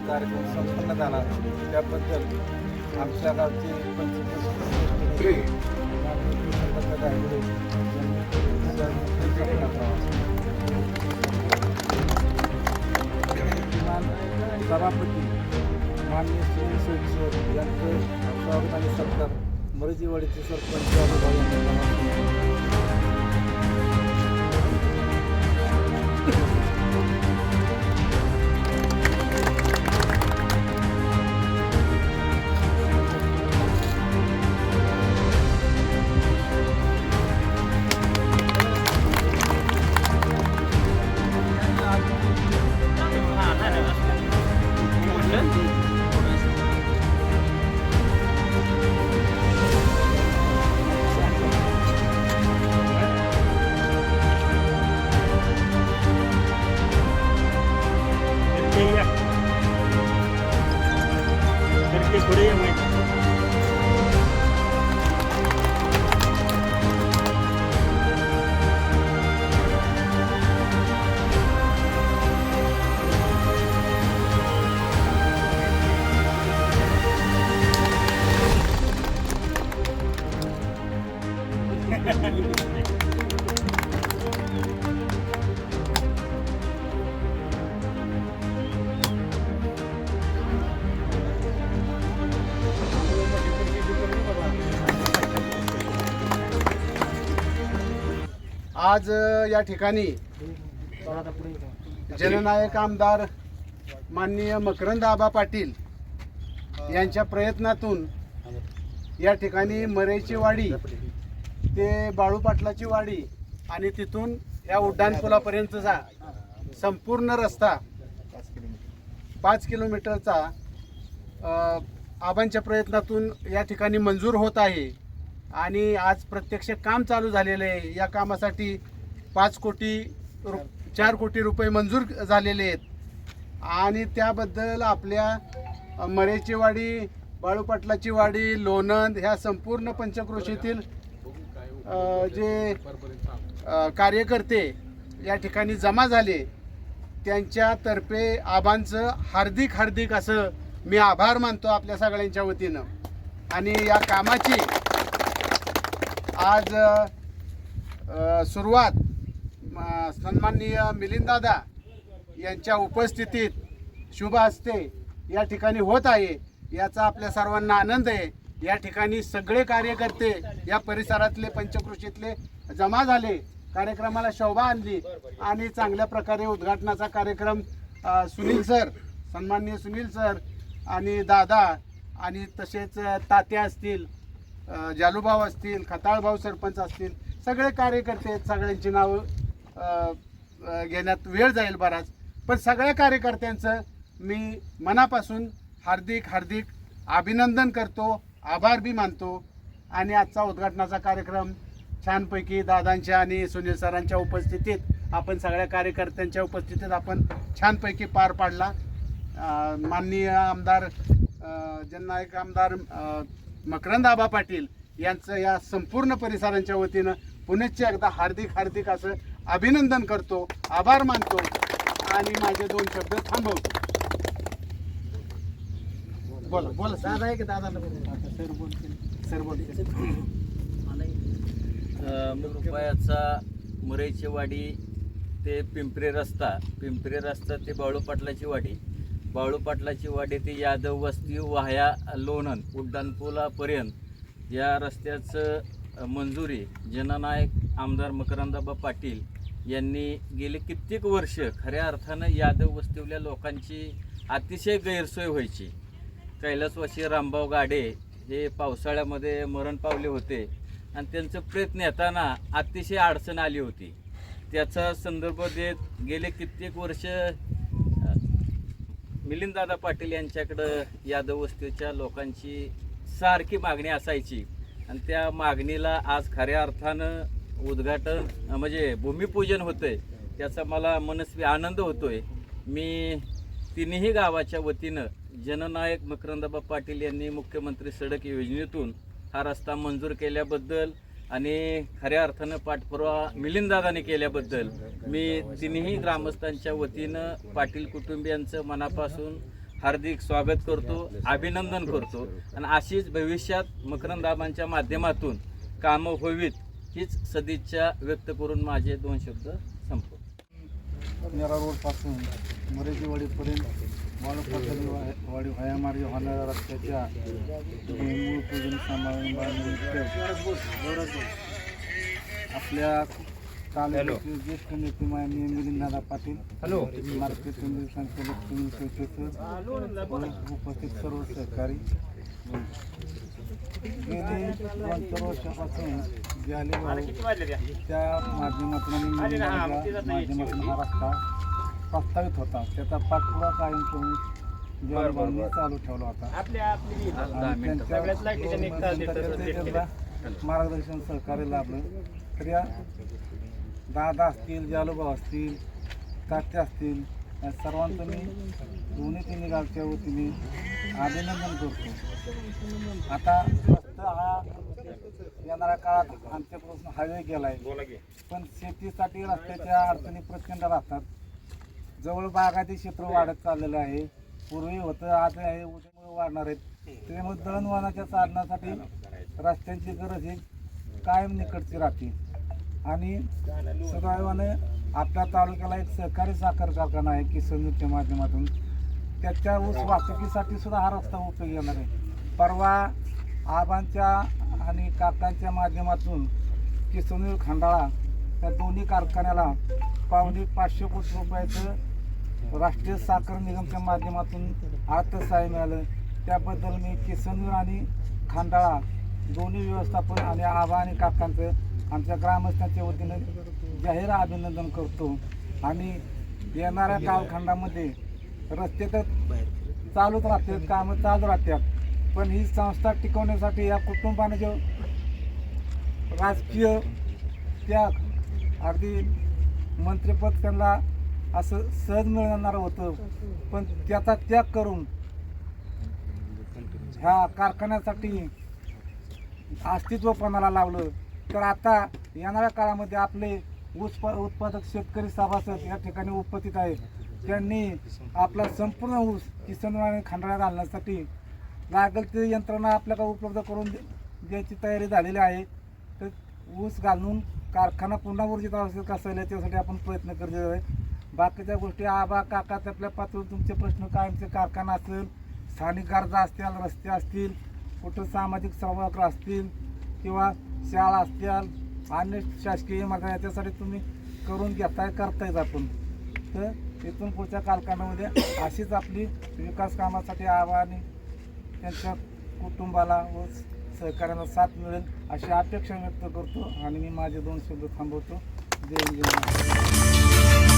कार्यक्रम संपन्न झाला त्याबद्दल आमच्या गावचे सभापती माननीय सुनील सोयीसर यांचं स्वागत आणि सत्कार मरजीवाडीचे सरपंच जाधवभाऊ यांच्या आज या ठिकाणी जननायक आमदार माननीय मकरंद आबा पाटील यांच्या प्रयत्नातून या ठिकाणी मरेची वाडी ते बाळू पाटलाची वाडी आणि तिथून या उड्डाणपुलापर्यंतचा संपूर्ण रस्ता पाच किलोमीटरचा आबांच्या प्रयत्नातून या ठिकाणी मंजूर होत आहे. आणि आज प्रत्यक्ष काम चालू झालेलं आहे. या कामासाठी पाच कोटी रु चार कोटी रुपये मंजूर झालेले आहेत. आणि त्याबद्दल आपल्या मरेची वाडी बाळूपाटलाची वाडी लोणंद ह्या संपूर्ण पंचक्रोशीतील जे कार्यकर्ते या ठिकाणी जमा झाले त्यांच्यातर्फे आबांचं हार्दिक हार्दिक असं मी आभार मानतो आपल्या सगळ्यांच्या वतीनं. आणि या कामाची आज सुरुवात सन्माननीय मिलिंददादा यांच्या उपस्थितीत शुभ हस्ते या ठिकाणी होत आहे. याचा आपल्या सर्वांना आनंद आहे. या ठिकाणी सगळे कार्यकर्ते या परिसरातले पंचकृषीतले जमा झाले. कार्यक्रमाला शोभा आणली आणि चांगल्या प्रकारे उद्घाटनाचा कार्यक्रम सुनील सर सन्माननीय सुनील सर आणि दादा आणि तसेच तात्या असतील जालूभाऊ असतील खताळभाऊ सरपंच असतील सगळे कार्यकर्ते आहेत सगळ्यांची नावं घेण्यात वेळ जाईल बराच. पण सगळ्या कार्यकर्त्यांचं मी मनापासून हार्दिक हार्दिक अभिनंदन करतो आभार बी मानतो. आणि आजचा उद्घाटनाचा कार्यक्रम छानपैकी दादांच्या आणि सुनील सरांच्या उपस्थितीत आपण सगळ्या कार्यकर्त्यांच्या उपस्थितीत आपण छानपैकी पार पाडला. माननीय आमदार जननायक आमदार मकरंद आबा पाटील यांचं या संपूर्ण परिसरांच्या वतीनं पुनश्च एकदा हार्दिक हार्दिक असं अभिनंदन करतो आभार मानतो आणि माझे दोन शब्द थांबवतो. बोला बोला दादा आहे की दादा सर बोलतील. सर बोलतील. मुरईची वाडी ते पिंपरी रस्ता. पिंपरी रस्ता ते बाळू पाटलाची वाडी. बाळू पाटलाची वाडी ते यादव वस्ती वाह्या लोणन उड्डाणपुलापर्यंत या रस्त्याचं मंजुरी जननायक आमदार मकरंदाबा पाटील यांनी गेले कित्येक वर्ष खऱ्या अर्थानं यादव वस्तीवल्या लोकांची अतिशय गैरसोय व्हायची. कैलासवासी रामभाऊ गाडे हे पावसाळ्यामध्ये मरण पावले होते आणि त्यांचं प्रयत्न येताना अतिशय अडचण आली होती. त्याचा संदर्भ देत गेले कित्येक वर्ष मिलिंददादा पाटील यांच्याकडं यादव वस्तीच्या लोकांची सारखी मागणी असायची. आणि त्या मागणीला आज खऱ्या अर्थानं उद्घाटन म्हणजे भूमिपूजन होतंय. त्याचा मला मनस्वी आनंद होतोय. मी तिन्ही गावाच्या वतीनं जननायक मकरंदाबा पाटील यांनी मुख्यमंत्री सडक योजनेतून हा रस्ता मंजूर केल्याबद्दल आणि खऱ्या अर्थानं पाठपुरावा मिलिंददादाने केल्याबद्दल मी तिन्ही ग्रामस्थांच्या वतीनं पाटील कुटुंबियांचं मनापासून हार्दिक स्वागत करतो अभिनंदन करतो. आणि अशीच भविष्यात मकरंदाबांच्या माध्यमातून कामं होवीत हीच सदिच्छा व्यक्त करून माझे दोन शब्द संपतो नेरा रोडपासून मरेची वाडीपर्यंत वाळूपाटली वाडी व्हाया मार्गे होणाऱ्या रस्त्याच्या मूळ पूजन समारंभानिमित्त आपल्या तालुक्याचे ज्येष्ठ नेते माननीय मिलिंददादा पाटील हॅलो. मार्केट संचालक सुनील उपस्थित सर्व सहकारी. गेली दोन चार वर्षापासून जे आले भाऊ किती वाजले त्या? त्या माध्यमातून आणि मिडियाच्या माध्यमातून हा रस्ता प्रस्तावित होता. त्याचा पाठपुरा कायम करून जवानभाऊंनी चालू ठेवला होता. आपल्या आपली आणि त्यांच्या सगळ्यात लाईटीच्या निघतात तिथं त्यांचं ते त्यांना मार्गदर्शन सहकार्य लाभलं. तर या दादा असतील जालूभाऊ असतील तात्या असतील या सर्वांचं मी दोन्ही तिन्ही गावच्या वतीने अभिनंदन करतो. आता रस्ता हा येणाऱ्या काळात आमच्यापासून हायवे गेला आहे बोला की. पण शेतीसाठी रस्त्याच्या अडचणी प्रचंड राहतात. जवळ बागायती क्षेत्र वाढत चाललेलं आहे. पूर्वी होतं आज आहे उद्यामुळे वाढणार आहेत. त्याच्यामुळे दळणवळणाच्या साधनासाठी रस्त्यांची गरज ही कायम निकटची राहते. आणि सुदैवाने आपल्या तालुक्याला एक सहकारी साखर कारखाना आहे किसनच्या माध्यमातून. त्याच्या ऊस वाहतुकीसाठी सुद्धा हा रस्ता उपयोगी येणार आहे. परवा आबांच्या आणि काकांच्या माध्यमातून किसनूर खंडाळा त्या दोन्ही कारखान्याला पावणे पाचशे कोटी रुपयाचं राष्ट्रीय साखर निगमच्या माध्यमातून अर्थसहाय्य मिळालं. त्याबद्दल मी किसनूर आणि खांडाळा दोन्ही व्यवस्थापन आणि आबा आणि काकांचं आमच्या ग्रामस्थांच्या वतीनं जाहीर अभिनंदन करतो. आणि येणाऱ्या कालखंडामध्ये रस्ते तर चालूच राहतात कामं चालू राहतात. पण ही संस्था टिकवण्यासाठी या कुटुंबाने जो राजकीय त्याग अगदी मंत्रिपद त्यांना असं सहज मिळणार होतं. पण त्याचा त्याग करून ह्या कारखान्यासाठी अस्तित्वपणाला लावलं. तर आता येणाऱ्या काळामध्ये आपले ऊस प- उत्पादक शेतकरी सभासद या ठिकाणी उपस्थित आहेत. त्यांनी आपला संपूर्ण ऊस किसन आणि खंडाळ्यात घालण्यासाठी लागेल ते यंत्रणा आपल्याला उपलब्ध करून दे- द्यायची तयारी झालेली आहे. तर ऊस घालून कारखाना पुन्हा ऊर्जित अवस्थेत कसा याच्यासाठी आपण प्रयत्न करतो आहे बाकीच्या गोष्टी आबा काका आपल्या पातळीवर तुमचे प्रश्न कायमचे कारखाना असेल स्थानिक गरजा असतील रस्ते असतील कुठं सामाजिक सभागृह असतील किंवा शाळा असतील अन्य शासकीय इमारती याच्यासाठी तुम्ही करून घेताय करतायत आपण. तर इथून पुढच्या कालखंडामध्ये अशीच आपली विकास कामासाठी आव्हाने त्यांच्या कुटुंबाला व सहकार्याला साथ मिळेल अशी अपेक्षा व्यक्त करतो आणि मी माझे दोन शब्द थांबवतो. जय हिंद, जय